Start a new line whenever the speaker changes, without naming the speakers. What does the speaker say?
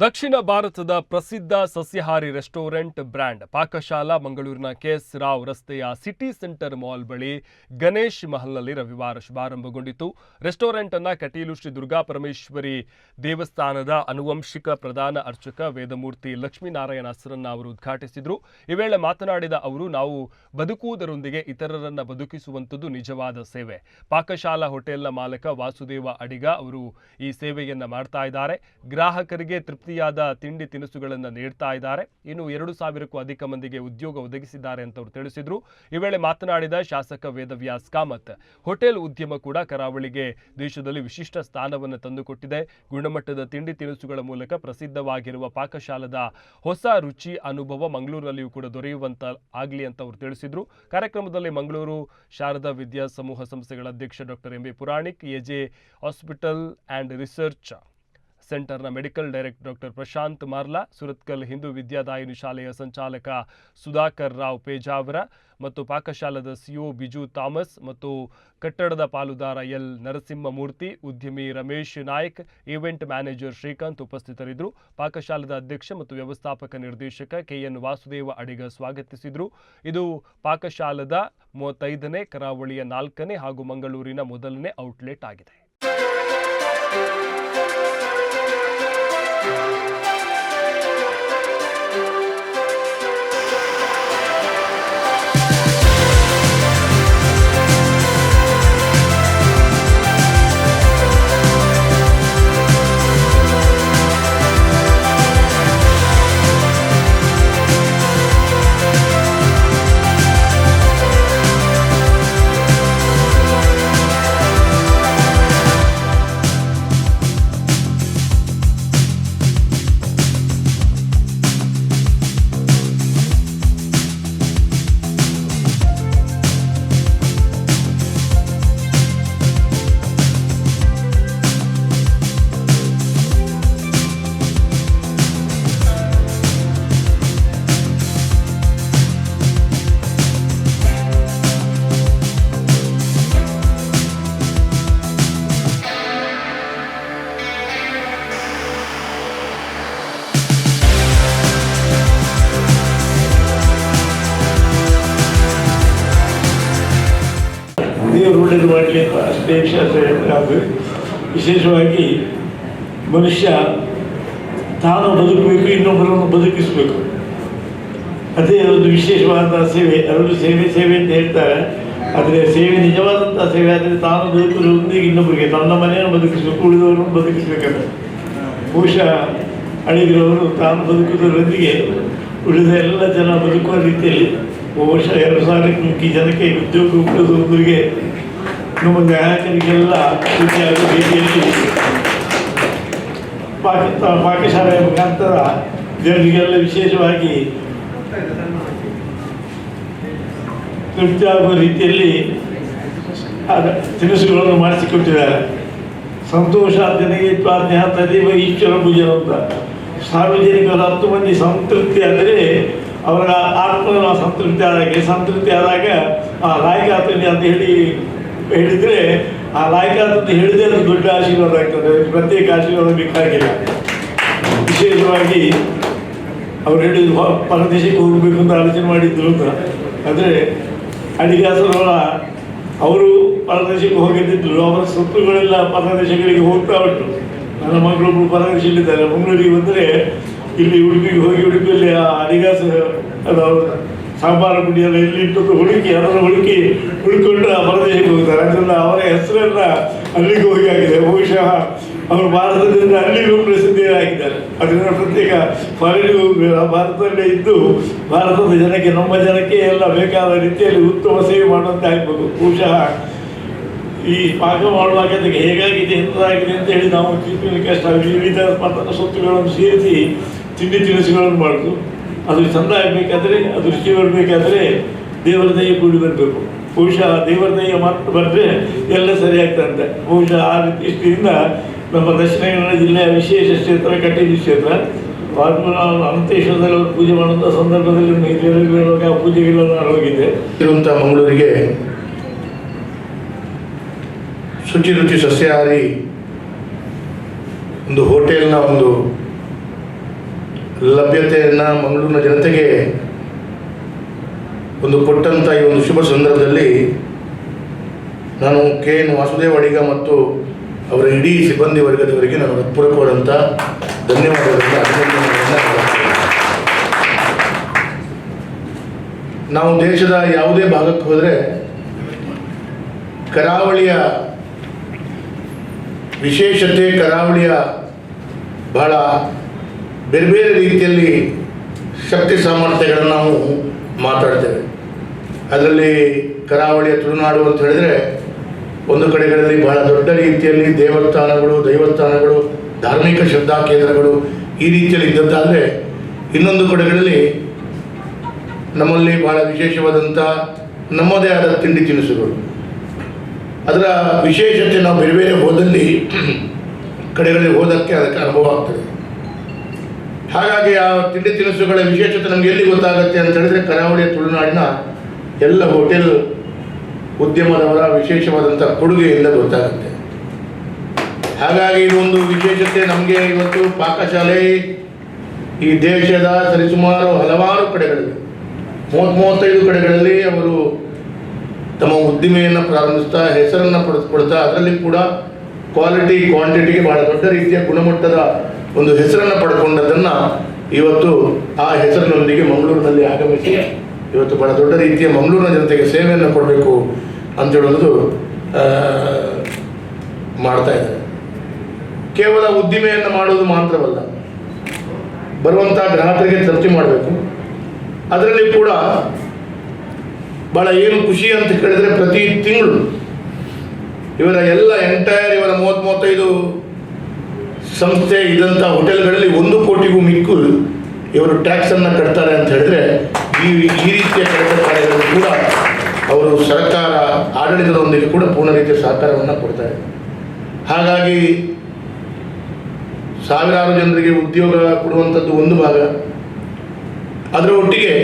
ದಕ್ಷಿಣ ಭಾರತದ ಪ್ರಸಿದ್ಧ ಸಸ್ಯಾಹಾರಿ ರೆಸ್ಟೋರೆಂಟ್ ಬ್ರ್ಯಾಂಡ್ ಪಾಕಶಾಲಾ ಮಂಗಳೂರಿನ ಕೆಎಸ್ ರಾವ್ ರಸ್ತೆಯ ಸಿಟಿ ಸೆಂಟರ್ ಮಾಲ್ ಬಳಿ ಗಣೇಶ್ ಮಹಲ್ನಲ್ಲಿ ರವಿವಾರ ಶುಭಾರಂಭಗೊಂಡಿತು. ರೆಸ್ಟೋರೆಂಟ್ ಅನ್ನ ಕಟೀಲು ಶ್ರೀ ದುರ್ಗಾ ಪರಮೇಶ್ವರಿ ದೇವಸ್ಥಾನದ ಅನುವಂಶಿಕ ಪ್ರಧಾನ ಅರ್ಚಕ ವೇದಮೂರ್ತಿ ಲಕ್ಷ್ಮೀನಾರಾಯಣ ಹಸರನ್ನ ಅವರು ಉದ್ಘಾಟಿಸಿದರು. ಈ ವೇಳೆ ಮಾತನಾಡಿದ ಅವರು, ನಾವು ಬದುಕುವುದರೊಂದಿಗೆ ಇತರರನ್ನ ಬದುಕಿಸುವಂಥದ್ದು ನಿಜವಾದ ಸೇವೆ. ಪಾಕಶಾಲಾ ಹೋಟೆಲ್ನ ಮಾಲಕ ವಾಸುದೇವ ಅಡಿಗ ಅವರು ಈ ಸೇವೆಯನ್ನ ಮಾಡ್ತಾ ಇದ್ದಾರೆ. ಗ್ರಾಹಕರಿಗೆ ತೃಪ್ತಿಯಾದ ತಿಂಡಿ ತಿನಿಸುಗಳನ್ನು ನೀಡ್ತಾ ಇದ್ದಾರೆ. ಇನ್ನು ಎರಡು ಸಾವಿರಕ್ಕೂ ಅಧಿಕ ಮಂದಿಗೆ ಉದ್ಯೋಗ ಒದಗಿಸಿದ್ದಾರೆ ಅಂತ ಅವರು ತಿಳಿಸಿದ್ರು. ಈ ವೇಳೆ ಮಾತನಾಡಿದ ಶಾಸಕ ವೇದವ್ಯಾಸ್ ಕಾಮತ್, ಹೋಟೆಲ್ ಉದ್ಯಮ ಕೂಡ ಕರಾವಳಿಗೆ ದೇಶದಲ್ಲಿ ವಿಶಿಷ್ಟ ಸ್ಥಾನವನ್ನು ತಂದುಕೊಟ್ಟಿದೆ. ಗುಣಮಟ್ಟದ ತಿಂಡಿ ತಿನಿಸುಗಳ ಮೂಲಕ ಪ್ರಸಿದ್ಧವಾಗಿರುವ ಪಾಕಶಾಲದ ಹೊಸ ರುಚಿ ಅನುಭವ ಮಂಗಳೂರಿನಲ್ಲಿಯೂ ಕೂಡ ದೊರೆಯುವಂತ ಆಗಲಿ ಅಂತ ಅವರು ತಿಳಿಸಿದ್ರು. ಕಾರ್ಯಕ್ರಮದಲ್ಲಿ ಮಂಗಳೂರು ಶಾರದಾ ವಿದ್ಯಾ ಸಮೂಹ ಸಂಸ್ಥೆಗಳ ಅಧ್ಯಕ್ಷ doctor M B Puranik, AJ hospital and research ಸೆಂಟರ್ನ medical director doctor Prashanth Marla, Surathkal Hindu Vidyadayini ಶಾಲೆಯ ಸಂಚಾಲಕ ಸುಧಾಕರ್ ರಾವ್ ಪೇಜಾವರ ಮತ್ತು ಪಾಕಶಾಲದ ಸಿಒ ಬಿಜು ಥಾಮಸ್ ಮತ್ತು ಕಟ್ಟಡದ ಪಾಲುದಾರ ಎಲ್ ನರಸಿಂಹಮೂರ್ತಿ, ಉದ್ಯಮಿ ರಮೇಶ್ ನಾಯ್ಕ್, ಈವೆಂಟ್ ಮ್ಯಾನೇಜರ್ ಶ್ರೀಕಾಂತ್ ಉಪಸ್ಥಿತರಿದ್ದರು. ಪಾಕಶಾಲದ ಅಧ್ಯಕ್ಷ ಮತ್ತು ವ್ಯವಸ್ಥಾಪಕ ನಿರ್ದೇಶಕ ಕೆಎನ್ ವಾಸುದೇವ ಅಡಿಗ ಸ್ವಾಗತಿಸಿದರು. ಇದು ಪಾಕಶಾಲದ ಮೂವತ್ತೈದನೇ ಕರಾವಳಿಯ ನಾಲ್ಕನೇ ಹಾಗೂ ಮಂಗಳೂರಿನ ಮೊದಲನೇ ಔಟ್ಲೆಟ್ ಆಗಿದೆ.
ಮಾಡಲಿ ಅಂತ ಅದು ವಿಶೇಷವಾಗಿ ಮನುಷ್ಯ ತಾನು ಬದುಕಬೇಕು, ಇನ್ನೊಬ್ಬರನ್ನು ಬದುಕಿಸಬೇಕು. ಅದೇ ಒಂದು ವಿಶೇಷವಾದ ಸೇವೆ ಅವರು ಸೇವೆ ಸೇವೆ ಅಂತ ಹೇಳ್ತಾರೆ. ಆದರೆ ಸೇವೆ ನಿಜವಾದಂಥ ಸೇವೆ ಆದರೆ ತಾನು ಬದುಕುವುದರೊಂದಿಗೆ ಇನ್ನೊಬ್ಬರಿಗೆ, ತನ್ನ ಮನೆಯನ್ನು ಬದುಕಿಸಬೇಕು, ಉಳಿದವರನ್ನು ಬದುಕಿಸಬೇಕಂತ. ಬಹುಶಃ ಅಳಿದಿರುವವರು ತಾನು ಬದುಕುವುದರೊಂದಿಗೆ ಉಳಿದ ಎಲ್ಲ ಜನ ಬದುಕುವ ರೀತಿಯಲ್ಲಿ, ಬಹುಶಃ ಎರಡು ಸಾವಿರಕ್ಕೆ ಮುಖ್ಯ ಜನಕ್ಕೆ ಉದ್ಯೋಗ ಹುಟ್ಟುವುದರೊಂದಿಗೆ ನಮ್ಮ ಗ್ರಾಹಕರಿಗೆಲ್ಲ ರೀತಿಯಾದ ರೀತಿಯಲ್ಲಿ ಪಾಕಿಸ್ತಾನ ಪಾಕಶಾಲೆಯ ಮುಖಾಂತರ ಜನರಿಗೆಲ್ಲ ವಿಶೇಷವಾಗಿ ತೃಪ್ತಿಯಾಗುವ ರೀತಿಯಲ್ಲಿ ತಿನಿಸುಗಳನ್ನು ಮಾಡಿಸಿಕೊಟ್ಟಿದ್ದಾರೆ. ಸಂತೋಷ ಜನಗೆ ಪ್ರಾಜ್ಞ ತದೇವ ಈಶ್ವರ ಪೂಜೆ ಅಂತ. ಸಾರ್ವಜನಿಕರ ಹತ್ತು ಮಂದಿ ಸಂತೃಪ್ತಿ ಆದರೆ ಅವರ ಆತ್ಮ ಸಂತೃಪ್ತಿ ಆದಾಗ ಸಂತೃಪ್ತಿ ಆದಾಗ ಆ ಲಾಯಕಾತನಿ ಅಂತ ಹೇಳಿ ಹೇಳಿದರೆ, ಆ ಲಾಯಕಾತ ಅಂತ ಹೇಳಿದ್ರೆ ಅದು ದೊಡ್ಡ ಆಶೀರ್ವಾದ ಆಗ್ತದೆ. ಪ್ರತ್ಯೇಕ ಆಶೀರ್ವಾದ ಬೇಕಾಗಿಲ್ಲ. ವಿಶೇಷವಾಗಿ ಅವ್ರು ಹೇಳಿದ್ರು ಪರದೇಶಕ್ಕೆ ಹೋಗಬೇಕು ಅಂತ ಆಲೋಚನೆ ಮಾಡಿದ್ರು ಅಂತ. ಆದರೆ, ಅಡಿಗಾಸರವರ ಅವರು ಪರದೇಶಕ್ಕೆ ಹೋಗಿದ್ದಿದ್ರು ಅವರ ಸೊತ್ತುಗಳೆಲ್ಲ ಪರದೇಶಗಳಿಗೆ ಹೋಗ್ತಾ ಉಂಟು. ನನ್ನ ಮಗಳೊಬ್ಬರು ಪರದೇಶದಲ್ಲಿದ್ದಾರೆ. ಮಂಗಳೂರಿಗೆ ಬಂದರೆ ಇಲ್ಲಿ ಉಡುಪಿಗೆ ಹೋಗಿ ಉಡುಪಿಯಲ್ಲಿ ಆ ಅಡಿಗಾಸ ಅದು ಅವ್ರ ಸಾಂಬಾರ ಪುಡಿ ಎಲ್ಲ ಇಲ್ಲಿ ಇಟ್ಟು ಹುಡುಕಿ, ಅದನ್ನು ಹುಡುಕಿ ಹುಡುಕೊಂಡು ಆ ಹೋಗ್ತಾರೆ? ಅದರಿಂದ ಅವರ ಹೆಸರೆಲ್ಲ ಅಲ್ಲಿಗೆ ಹೋಗಿ ಆಗಿದೆ. ಬಹುಶಃ ಅವರು ಭಾರತದಿಂದ ಅಲ್ಲಿಗೂ ಪ್ರಸಿದ್ಧಿಯಾಗಿದ್ದಾರೆ ಅದರಿಂದ ಪ್ರತ್ಯೇಕ ಫಾರಿನ್ಗೂ ಭಾರತದಲ್ಲೇ ಇದ್ದು ಭಾರತದ ಜನಕ್ಕೆ, ನಮ್ಮ ಜನಕ್ಕೆ ಎಲ್ಲ ಬೇಕಾದ ರೀತಿಯಲ್ಲಿ ಉತ್ತಮ ಸೇವೆ ಮಾಡುವಂತೆ ಆಗ್ಬೋದು ಬಹುಶಃ ಈ ಪಾಕ ಮಾಡುವಾಗ ಅದಕ್ಕೆ ಹೇಗಾಗಿದೆ ಎಂತಾಗಿದೆ ಅಂತ ಹೇಳಿ ನಾವು ತಿಳ್ಕೊಳ್ಳಿ ಕಷ್ಟ ವಿವಿಧ ಸ್ಪರ್ಧಕ ಸ್ವತ್ತುಗಳನ್ನು ಸೇರಿಸಿ ತಿಂಡಿ ತಿನಿಸುಗಳನ್ನು ಮಾಡೋದು ಅದು ಚಂದ ಆಗಬೇಕಾದ್ರೆ ಅದು ರುಚಿ ಬರಬೇಕಾದ್ರೆ ದೇವರ ದಯ ಕೂಡಿ ಬರಬೇಕು. ಬಹುಶಃ ದೇವರ ದಯ ಮಾತ್ರ ಬಂದರೆ ಎಲ್ಲ ಸರಿ ಆಗ್ತದೆ ಬಹುಶಃ ಆ ದೃಷ್ಟಿಯಿಂದ ನಮ್ಮ ದಕ್ಷಿಣ ಕನ್ನಡ ಜಿಲ್ಲೆಯ ವಿಶೇಷ ಕ್ಷೇತ್ರ ಕಟ್ಟಿದ ಕ್ಷೇತ್ರ. ವಾಲ್ಮೀಕಿ ಅನಂತೇಶ್ವರದಲ್ಲಿ ಅವರು ಪೂಜೆ ಮಾಡುವಂಥ ಸಂದರ್ಭದಲ್ಲಿ ಹೇಳುವಾಗ ಆ ಪೂಜೆಗಳನ್ನು ಹೋಗಿದ್ದೆ.
ಇರುವಂಥ ಮಂಗಳೂರಿಗೆ ಶುಚಿ ರುಚಿ ಸಸ್ಯಾಹಾರಿ ಒಂದು ಹೋಟೆಲ್ನ ಒಂದು ಲಭ್ಯತೆಯನ್ನು ಮಂಗಳೂರಿನ ಜನತೆಗೆ ಒಂದು ಕೊಟ್ಟಂಥ ಈ ಒಂದು ಶುಭ ಸಂದರ್ಭದಲ್ಲಿ ನಾನು ಕೆ ಎನ್ ವಾಸುದೇವ ಅಡಿಗ ಮತ್ತು ಅವರ ಇಡೀ ಸಿಬ್ಬಂದಿ ವರ್ಗದವರಿಗೆ ನಾನು ಹೃತ್ಪೂರ್ವಕವಾದಂಥ ಧನ್ಯವಾದಗಳನ್ನು ಅಭಿನಂದನೆಗಳನ್ನು. ನಾವು ದೇಶದ ಯಾವುದೇ ಭಾಗಕ್ಕೆ ಹೋದರೆ ಕರಾವಳಿಯ ವಿಶೇಷತೆ ಕರಾವಳಿಯ ಬಹಳ ಬೇರೆ ಬೇರೆ ರೀತಿಯಲ್ಲಿ ಶಕ್ತಿ ಸಾಮರ್ಥ್ಯಗಳನ್ನು ನಾವು ಮಾತಾಡ್ತೇವೆ. ಅದರಲ್ಲಿ ಕರಾವಳಿಯ ತುಳುನಾಡು ಅಂತ ಹೇಳಿದರೆ ಒಂದು ಕಡೆಗಳಲ್ಲಿ ಬಹಳ ದೊಡ್ಡ ರೀತಿಯಲ್ಲಿ ದೇವಸ್ಥಾನಗಳು, ದೈವಸ್ಥಾನಗಳು, ಧಾರ್ಮಿಕ ಶ್ರದ್ಧಾ ಕೇಂದ್ರಗಳು ಈ ರೀತಿಯಲ್ಲಿ ಇದ್ದಂತಾದರೆ ಇನ್ನೊಂದು ಕಡೆಗಳಲ್ಲಿ ನಮ್ಮಲ್ಲಿ ಬಹಳ ವಿಶೇಷವಾದಂಥ ನಮ್ಮದೇ ಆದ ತಿಂಡಿ ತಿನಿಸುಗಳು. ಅದರ ವಿಶೇಷತೆ ನಾವು ಬೇರೆ ಬೇರೆ ಹೋದಲ್ಲಿ ಕಡೆಗಳಲ್ಲಿ ಹೋದಕ್ಕೆ ಅದಕ್ಕೆ ಅನುಭವ ಆಗ್ತದೆ. ಹಾಗಾಗಿ ಆ ತಿಂಡಿ ತಿನಿಸುಗಳ ವಿಶೇಷತೆ ನಮಗೆ ಎಲ್ಲಿ ಗೊತ್ತಾಗುತ್ತೆ ಅಂತ ಹೇಳಿದ್ರೆ ಕರಾವಳಿಯ ತುಳುನಾಡಿನ ಎಲ್ಲ ಹೋಟೆಲ್ ಉದ್ಯಮದವರ ವಿಶೇಷವಾದಂಥ ಕೊಡುಗೆಯಿಂದ ಗೊತ್ತಾಗುತ್ತೆ. ಹಾಗಾಗಿ ಇದೊಂದು ವಿಶೇಷತೆ ನಮಗೆ ಇವತ್ತು ಪಾಕಶಾಲೆ ಈ ದೇಶದ ಸರಿಸುಮಾರು ಹಲವಾರು ಕಡೆಗಳಲ್ಲಿ ಮೂವತ್ತು ಮೂವತ್ತೈದು ಕಡೆಗಳಲ್ಲಿ ಅವರು ತಮ್ಮ ಉದ್ದಿಮೆಯನ್ನು ಪ್ರಾರಂಭಿಸ್ತಾ, ಹೆಸರನ್ನು ಪಡೆದುಕೊಳ್ತಾ, ಅದರಲ್ಲಿ ಕೂಡ ಕ್ವಾಲಿಟಿ ಕ್ವಾಂಟಿಟಿಗೆ ಬಹಳ ದೊಡ್ಡ ರೀತಿಯ ಗುಣಮಟ್ಟದ ಒಂದು ಹೆಸರನ್ನು ಪಡ್ಕೊಂಡದನ್ನು ಇವತ್ತು ಆ ಹೆಸರಿನೊಂದಿಗೆ ಮಂಗಳೂರಿನಲ್ಲಿ ಆಗಮಿಸಿ ಇವತ್ತು ಬಹಳ ದೊಡ್ಡ ರೀತಿಯ ಮಂಗಳೂರಿನ ಜನತೆಗೆ ಸೇವೆಯನ್ನು ಕೊಡಬೇಕು ಅಂತೇಳೋದು ಮಾಡ್ತಾ ಇದ್ದಾರೆ. ಕೇವಲ ಉದ್ದಿಮೆಯನ್ನು ಮಾಡೋದು ಮಾತ್ರವಲ್ಲ ಬರುವಂಥ ಗ್ರಾಹಕರಿಗೆ ತೃಪ್ತಿ ಮಾಡಬೇಕು. ಅದರಲ್ಲಿ ಕೂಡ ಭಾಳ ಏನು ಖುಷಿ ಅಂತ ಕೇಳಿದ್ರೆ ಪ್ರತಿ ತಿಂಗಳು ಇವರ ಎಲ್ಲ ಎಂಟೈರ್ ಮೂವತ್ತೈದು ಸಂಸ್ಥೆ ಇದ್ದಂಥ ಹೋಟೆಲ್ಗಳಲ್ಲಿ ಒಂದು ಕೋಟಿಗೂ ಮಿಕ್ಕು ಇವರು ಟ್ಯಾಕ್ಸನ್ನು ಕಟ್ತಾರೆ ಅಂತ ಹೇಳಿದ್ರೆ ಈ ಈ ರೀತಿಯ ಕೆಲಸ ಕಾರ್ಯಗಳು ಕೂಡ ಅವರು ಸರ್ಕಾರ ಆಡಳಿತದೊಂದಿಗೆ ಕೂಡ ಪೂರ್ಣ ರೀತಿಯ ಸಹಕಾರವನ್ನು ಕೊಡ್ತಾರೆ. ಹಾಗಾಗಿ ಸಾವಿರಾರು ಜನರಿಗೆ ಉದ್ಯೋಗ ಕೊಡುವಂಥದ್ದು ಒಂದು ಭಾಗ. ಅದರ ಒಟ್ಟಿಗೆ